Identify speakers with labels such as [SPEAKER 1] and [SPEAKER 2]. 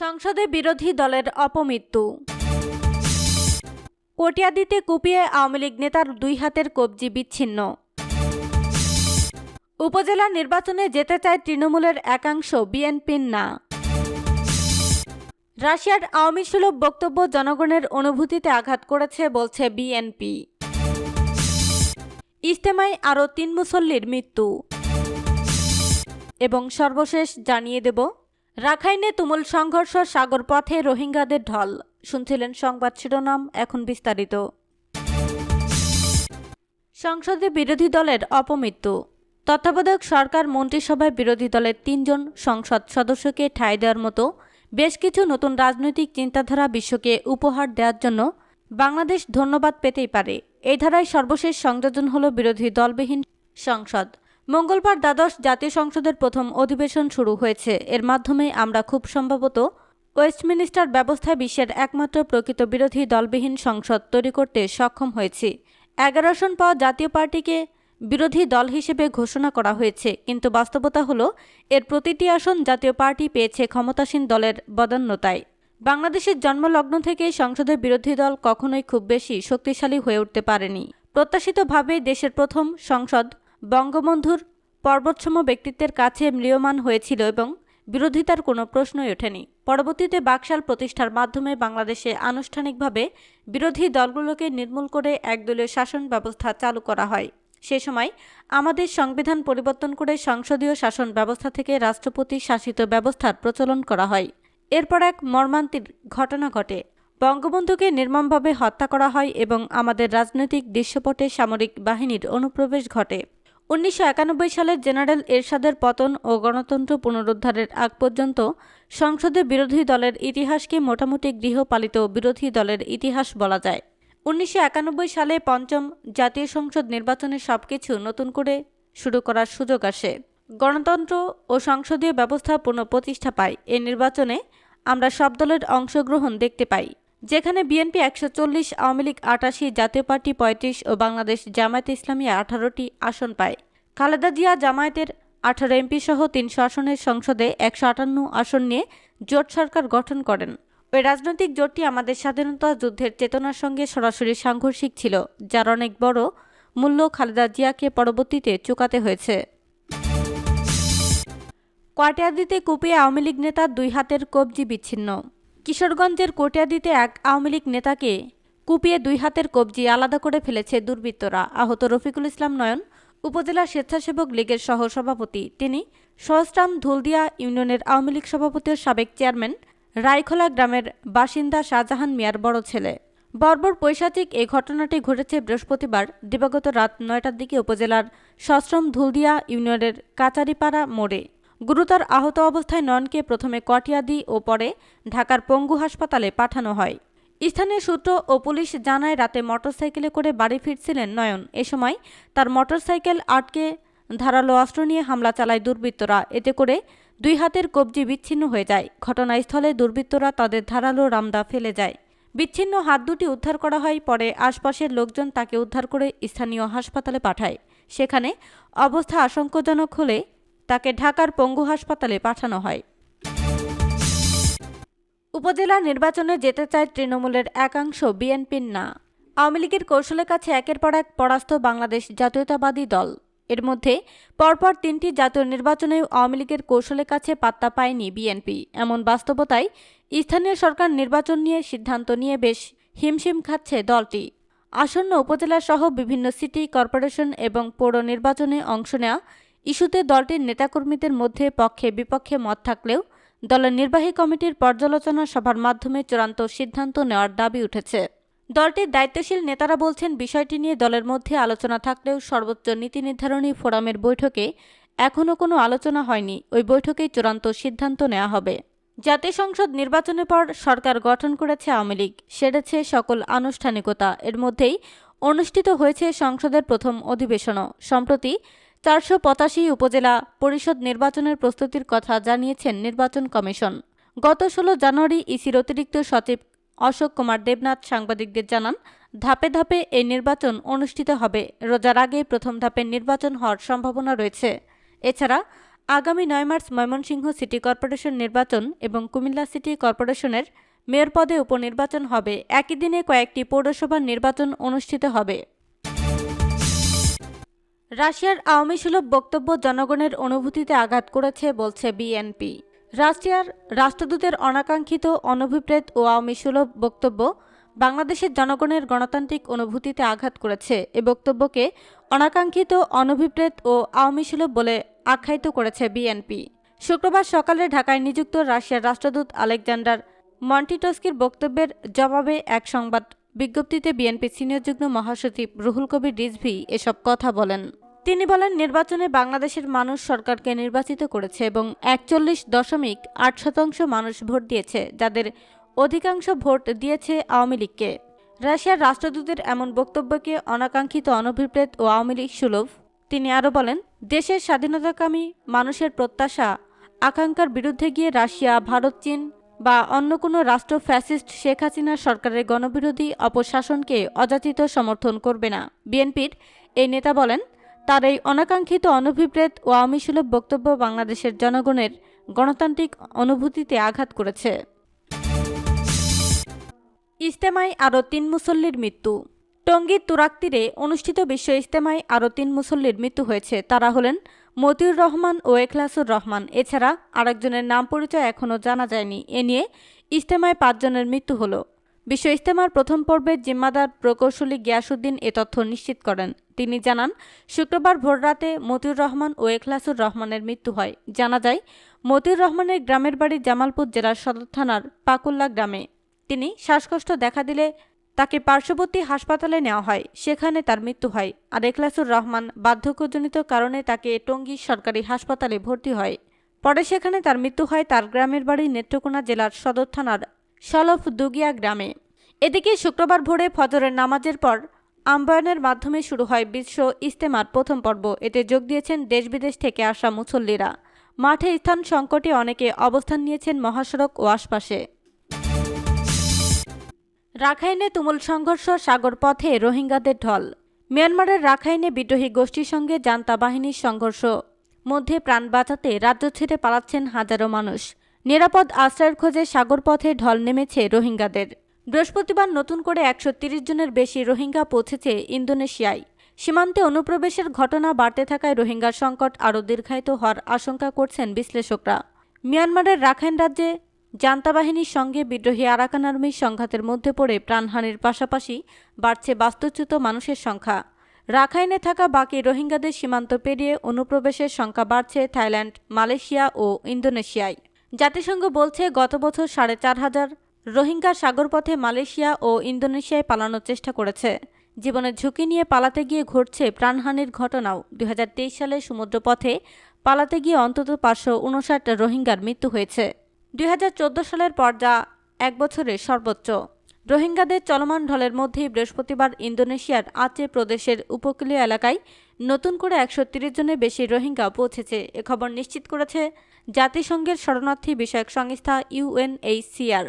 [SPEAKER 1] সংসদে বিরোধী দলের অপমৃত্যু। কটিয়াদিতে কুপিয়ে আওয়ামী লীগ নেতার দুই হাতের কবজি বিচ্ছিন্ন। উপজেলা নির্বাচনে যেতে চায় তৃণমূলের একাংশ বিএনপির না। রাশিয়ার আওয়ামী সুলভ বক্তব্য জনগণের অনুভূতিতে আঘাত করেছে বলছে বিএনপি। ইজতেমায় আরও তিন মুসল্লির মৃত্যু। এবং সর্বশেষ জানিয়ে দেব রাখাইনে তুমুল সংঘর্ষ সাগর পথে রোহিঙ্গাদের ঢল। শুনছিলেন সংবাদ শিরোনাম, এখন বিস্তারিত। সংসদে বিরোধী দলের অপমৃত্যু। তত্ত্বাবধায়ক সরকার মন্ত্রিসভায় বিরোধী দলের তিনজন সংসদ সদস্যকে ঠাঁই দেওয়ার মতো বেশ কিছু নতুন রাজনৈতিক চিন্তাধারা বিশ্বকে উপহার দেওয়ার জন্য বাংলাদেশ ধন্যবাদ পেতেই পারে। এই ধারায় সর্বশেষ সংযোজন হল বিরোধী দলবিহীন সংসদ। মঙ্গলবার দ্বাদশ জাতীয় সংসদের প্রথম অধিবেশন শুরু হয়েছে। এর মাধ্যমে আমরা খুব সম্ভবত ওয়েস্টমিনিস্টার ব্যবস্থায় বিশ্বের একমাত্র প্রকৃত বিরোধী দলবিহীন সংসদ তৈরি করতে সক্ষম হয়েছি। এগারো আসন পাওয়া জাতীয় পার্টিকে বিরোধী দল হিসেবে ঘোষণা করা হয়েছে, কিন্তু বাস্তবতা হলো এর প্রতিটি আসন জাতীয় পার্টি পেয়েছে ক্ষমতাসীন দলের বদান্যতায়। বাংলাদেশের জন্মলগ্ন থেকে সংসদের বিরোধী দল কখনোই খুব বেশি শক্তিশালী হয়ে উঠতে পারেনি। প্রত্যাশিতভাবে দেশের প্রথম সংসদ বঙ্গবন্ধুর পর্বতসম ব্যক্তিত্বের কাছে ম্রিয়মান হয়েছিল এবং বিরোধিতার কোনো প্রশ্নই ওঠেনি। পরবর্তীতে বাকশাল প্রতিষ্ঠার মাধ্যমে বাংলাদেশে আনুষ্ঠানিকভাবে বিরোধী দলগুলোকে নির্মূল করে একদলীয় শাসন ব্যবস্থা চালু করা হয়। সে সময় আমাদের সংবিধান পরিবর্তন করে সংসদীয় শাসন ব্যবস্থা থেকে রাষ্ট্রপতি শাসিত ব্যবস্থার প্রচলন করা হয়। এরপর এক মর্মান্তিক ঘটনা ঘটে। বঙ্গবন্ধুকে নির্মমভাবে হত্যা করা হয় এবং আমাদের রাজনৈতিক দৃশ্যপটে সামরিক বাহিনীর অনুপ্রবেশ ঘটে। উনিশশো একানব্বই সালে জেনারেল এরশাদের পতন ও গণতন্ত্র পুনরুদ্ধারের আগ পর্যন্ত সংসদে বিরোধী দলের ইতিহাসকে মোটামুটি গৃহপালিত বিরোধী দলের ইতিহাস বলা যায়। উনিশশো একানব্বই সালে পঞ্চম জাতীয় সংসদ নির্বাচনে সবকিছু নতুন করে শুরু করার সুযোগ আসে। গণতন্ত্র ও সংসদীয় ব্যবস্থা পুনঃপ্রতিষ্ঠা পায়। এই নির্বাচনে আমরা সব দলের অংশগ্রহণ দেখতে পাই। যেখানে বিএনপি একশো চল্লিশ, আওয়ামী লীগ আটাশি, জাতীয় পার্টি পঁয়ত্রিশ ও বাংলাদেশ জামায়াতে ইসলামী আঠারোটি আসন পায়। খালেদা জিয়া জামায়াতের আঠারো এমপি সহ তিনশো আসনের সংসদে একশো আটান্ন আসন নিয়ে জোট সরকার গঠন করেন। ওই রাজনৈতিক জোটটি আমাদের স্বাধীনতা যুদ্ধের চেতনার সঙ্গে সরাসরি সাংঘর্ষিক ছিল, যার অনেক বড় মূল্য খালেদা জিয়াকে পরবর্তীতে চুকাতে হয়েছে। কোয়াটিয়াদিতে কুপিয়ে আওয়ামী লীগ নেতার দুই হাতের কবজি বিচ্ছিন্ন। কিশোরগঞ্জের কোটিয়াদিতে এক আওয়ামী লীগ নেতাকে কুপিয়ে দুই হাতের কবজি আলাদা করে ফেলেছে দুর্বৃত্তরা। আহত রফিকুল ইসলাম নয়ন, উপজেলা স্বেচ্ছাসেবক লীগের সহ সভাপতি তিনি সহস্রাম ধুলদিয়া ইউনিয়নের আওয়ামী লীগ সভাপতি ও সাবেক চেয়ারম্যান। রায়খোলা গ্রামের বাসিন্দা শাহজাহান মিয়ার বড় ছেলে। বর্বর পৈশাচিক এই ঘটনাটি ঘটেছে বৃহস্পতিবার, দিবাগত রাত নয়টার দিকে উপজেলার সশ্রম ধুলদিয়া ইউনিয়নের কাচারিপাড়া মোড়ে। গুরুতর আহত অবস্থায় নয়নকে প্রথমে কটিয়াদি ও পরে ঢাকার পঙ্গু হাসপাতালে পাঠানো হয়। স্থানীয় সূত্র ও পুলিশ জানায়, রাতে মোটরসাইকেলে করে বাড়ি ফিরছিলেন নয়ন। এ সময় তার মোটরসাইকেল আটকে ধারালো অস্ত্র নিয়ে হামলা চালায় দুর্বৃত্তরা। এতে করে দুই হাতের কবজি বিচ্ছিন্ন হয়ে যায়। ঘটনাস্থলে দুর্বৃত্তরা তাদের ধারালো রামদা ফেলে যায়। বিচ্ছিন্ন হাত দুটি উদ্ধার করা হয়, পরে আশপাশের লোকজন তাকে উদ্ধার করে স্থানীয় হাসপাতালে পাঠায়। সেখানে অবস্থা আশঙ্কাজনক হলে তাকে ঢাকার পঙ্গু হাসপাতালে পাঠানো হয়। উপজেলা নির্বাচনে যেতে চায় তৃণমূলের একাংশ বিএনপির না। আওয়ামী লীগের কৌশলের কাছে একের পর এক পরাস্ত বাংলাদেশ জাতীয়তাবাদী দল। এর মধ্যে পরপর তিনটি জাতীয় নির্বাচনেও আওয়ামী লীগের কৌশলের কাছে পাত্তা পায়নি বিএনপি। এমন বাস্তবতায় স্থানীয় সরকার নির্বাচন নিয়ে সিদ্ধান্ত নিয়ে বেশ হিমশিম খাচ্ছে দলটি। আসন্ন উপজেলা সহ বিভিন্ন সিটি কর্পোরেশন এবং পৌর নির্বাচনে অংশ নেওয়া ইস্যুতে দলটির নেতাকর্মীদের মধ্যে পক্ষে বিপক্ষে মত থাকলেও দলের নির্বাহী কমিটির পর্যালোচনা সভার মাধ্যমে চূড়ান্ত সিদ্ধান্ত নেওয়ার দাবি উঠেছে। দলটির দায়িত্বশীল নেতারা বলছেন, বিষয়টি নিয়ে দলের মধ্যে আলোচনা থাকলেও সর্বোচ্চ নীতি নির্ধারণী ফোরামের বৈঠকে এখনও কোনো আলোচনা হয়নি। ওই বৈঠকেই চূড়ান্ত সিদ্ধান্ত নেওয়া হবে। জাতীয় সংসদ নির্বাচনের পর সরকার গঠন করেছে আওয়ামী লীগ, সেরেছে সকল আনুষ্ঠানিকতা। এর মধ্যেই অনুষ্ঠিত হয়েছে সংসদের প্রথম অধিবেশনও। সম্প্রতি চারশো পঁচাশি উপজেলা পরিষদ নির্বাচনের প্রস্তুতির কথা জানিয়েছেন নির্বাচন কমিশন। গত ষোলো জানুয়ারি ইসির অতিরিক্ত সচিব অশোক কুমার দেবনাথ সাংবাদিকদের জানান, ধাপে ধাপে এই নির্বাচন অনুষ্ঠিত হবে। রোজার আগে প্রথম ধাপের নির্বাচন হওয়ার সম্ভাবনা রয়েছে। এছাড়া আগামী নয় মার্চ ময়মনসিংহ সিটি কর্পোরেশন নির্বাচন এবং কুমিল্লা সিটি কর্পোরেশনের মেয়র পদে উপনির্বাচন হবে। একই দিনে কয়েকটি পৌরসভার নির্বাচন অনুষ্ঠিত হবে। রাশিয়ার আওয়ামী সুলভ বক্তব্য জনগণের অনুভূতিতে আঘাত করেছে বলছে বিএনপি। রাশিয়ার রাষ্ট্রদূতের অনাকাঙ্ক্ষিত অনভিপ্রেত ও আওয়ামী সুলভ বক্তব্য বাংলাদেশের জনগণের গণতান্ত্রিক অনুভূতিতে আঘাত করেছে এ বক্তব্যকে অনাকাঙ্ক্ষিত অনভিপ্রেত ও আওয়ামী সুলভ বলে আখ্যায়িত করেছে বিএনপি। শুক্রবার সকালে ঢাকায় নিযুক্ত রাশিয়ার রাষ্ট্রদূত আলেকজান্ডার মন্টিটস্কির বক্তব্যের জবাবে এক সংবাদ বিজ্ঞপ্তিতে বিএনপি সিনিয়র যুগ্ম মহাসচিব রুহুল কবির রিজভি এসব কথা বলেন। তিনি বলেন, নির্বাচনে বাংলাদেশের মানুষ সরকারকে নির্বাচিত করেছে এবং একচল্লিশ দশমিক আট শতাংশ মানুষ ভোট দিয়েছে, যাদের অধিকাংশ ভোট দিয়েছে আওয়ামী লীগকে। রাশিয়ার রাষ্ট্রদূতের এমন বক্তব্যকে অনাকাঙ্ক্ষিত অনভিপ্রেত ও আওয়ামী লীগ সুলভ। তিনি আরও বলেন, দেশের স্বাধীনতাকামী মানুষের প্রত্যাশা, আকাঙ্ক্ষার বিরুদ্ধে গিয়ে রাশিয়া, ভারত, চীন বা অন্য কোনো রাষ্ট্র ফ্যাসিস্ট শেখ হাসিনার সরকারের গণবিরোধী অপশাসনকে অযাচিত সমর্থন করবে না। বিএনপির এই নেতা বলেন তার এই অনাকাঙ্ক্ষিত অনভিপ্রেত ও আমিসুলভ বক্তব্য বাংলাদেশের জনগণের গণতান্ত্রিক অনুভূতিতে আঘাত করেছে। ইস্তেমায় আরও তিন মুসল্লির মৃত্যু। টঙ্গীর তুরাক তীরে অনুষ্ঠিত বিশ্ব ইস্তেমায় আরও তিন মুসল্লির মৃত্যু হয়েছে। তারা হলেন মতিউর রহমান ও এখলাসুর রহমান। এছাড়া আরেকজনের নাম পরিচয় এখনও জানা যায়নি। এ নিয়ে ইস্তেমায় পাঁচজনের মৃত্যু হলো। বিশ্ব ইস্তেমার প্রথম পর্বের জিম্মাদার প্রকৌশলী গিয়াসুদ্দিন এ তথ্য নিশ্চিত করেন। তিনি জানান, শুক্রবার ভোররাতে মতিউর রহমান ও এখলাসুর রহমানের মৃত্যু হয়। জানা যায়, মতিউর রহমানের গ্রামের বাড়ি জামালপুর জেলার সদর থানার পাকুল্লা গ্রামে। তিনি শ্বাসকষ্ট দেখা দিলে তাকে পার্শ্ববর্তী হাসপাতালে নেওয়া হয়। সেখানে তার মৃত্যু হয়। আর এখলাসুর রহমান বার্ধক্যজনিত কারণে তাকে টঙ্গী সরকারি হাসপাতালে ভর্তি হয়। পরে সেখানে তার মৃত্যু হয় তার গ্রামের বাড়ি নেত্রকোনা জেলার সদর থানার সলফ দুগিয়া গ্রামে। এদিকে শুক্রবার ভোরে ফজরের নামাজের পর আম্বায়নের মাধ্যমে শুরু হয় বিশ্ব ইস্তেমার প্রথম পর্ব। এতে যোগ দিয়েছেন দেশ বিদেশ থেকে আসা মুসল্লিরা। মাঠে স্থান সংকটে অনেকে অবস্থান নিয়েছেন মহাসড়ক ও আশপাশে। রাখাইনে তুমুল সংঘর্ষ সাগর পথে রোহিঙ্গাদের ঢল। মিয়ানমারের রাখাইনে বিদ্রোহী গোষ্ঠীর সঙ্গে জান্তা বাহিনীর সংঘর্ষ। মধ্যে প্রাণ বাঁচাতে রাজ্য ছেড়ে পালাচ্ছেন হাজারো মানুষ। নিরাপদ আশ্রয়ের খোঁজে সাগর পথে ঢল নেমেছে রোহিঙ্গাদের। বৃহস্পতিবার নতুন করে একশো জনের বেশি রোহিঙ্গা পৌঁছেছে ইন্দোনেশিয়ায়। সীমান্তে অনুপ্রবেশের ঘটনা বাড়তে থাকায় রোহিঙ্গার সংকট আরও দীর্ঘায়িত হওয়ার আশঙ্কা করছেন বিশ্লেষকরা। মিয়ানমারের রাখাইন রাজ্যে জান্তা বাহিনীর সঙ্গে বিদ্রোহী আরাকান আর্মির সংঘাতের মধ্যে পড়ে প্রাণহানির পাশাপাশি বাড়ছে বাস্তুচ্যুত মানুষের সংখ্যা। রাখাইনে থাকা বাকি রোহিঙ্গাদের সীমান্ত পেরিয়ে অনুপ্রবেশের সংখ্যা বাড়ছে থাইল্যান্ড, মালয়েশিয়া ও ইন্দোনেশিয়ায়। জাতিসংঘ বলছে, গত বছর সাড়ে চার হাজার রোহিঙ্গা সাগরপথে মালয়েশিয়া ও ইন্দোনেশিয়ায় পালানোর চেষ্টা করেছে। জীবনের ঝুঁকি নিয়ে পালাতে গিয়ে ঘটছে প্রাণহানির ঘটনাও। দুই হাজার তেইশ সালে সমুদ্রপথে পালাতে গিয়ে অন্তত পাঁচশো উনষাট রোহিঙ্গার মৃত্যু হয়েছে। দুই হাজার চোদ্দ সালের পর যা এক বছরের সর্বোচ্চ। রোহিঙ্গাদের চলমান ঢলের মধ্যেই বৃহস্পতিবার ইন্দোনেশিয়ার আচে প্রদেশের উপকূলীয় এলাকায় নতুন করে একশো জনের বেশি রোহিঙ্গা পৌঁছেছে। এ খবর নিশ্চিত করেছে জাতিসংঘের শরণার্থী বিষয়ক সংস্থা ইউএনএইচসিআর।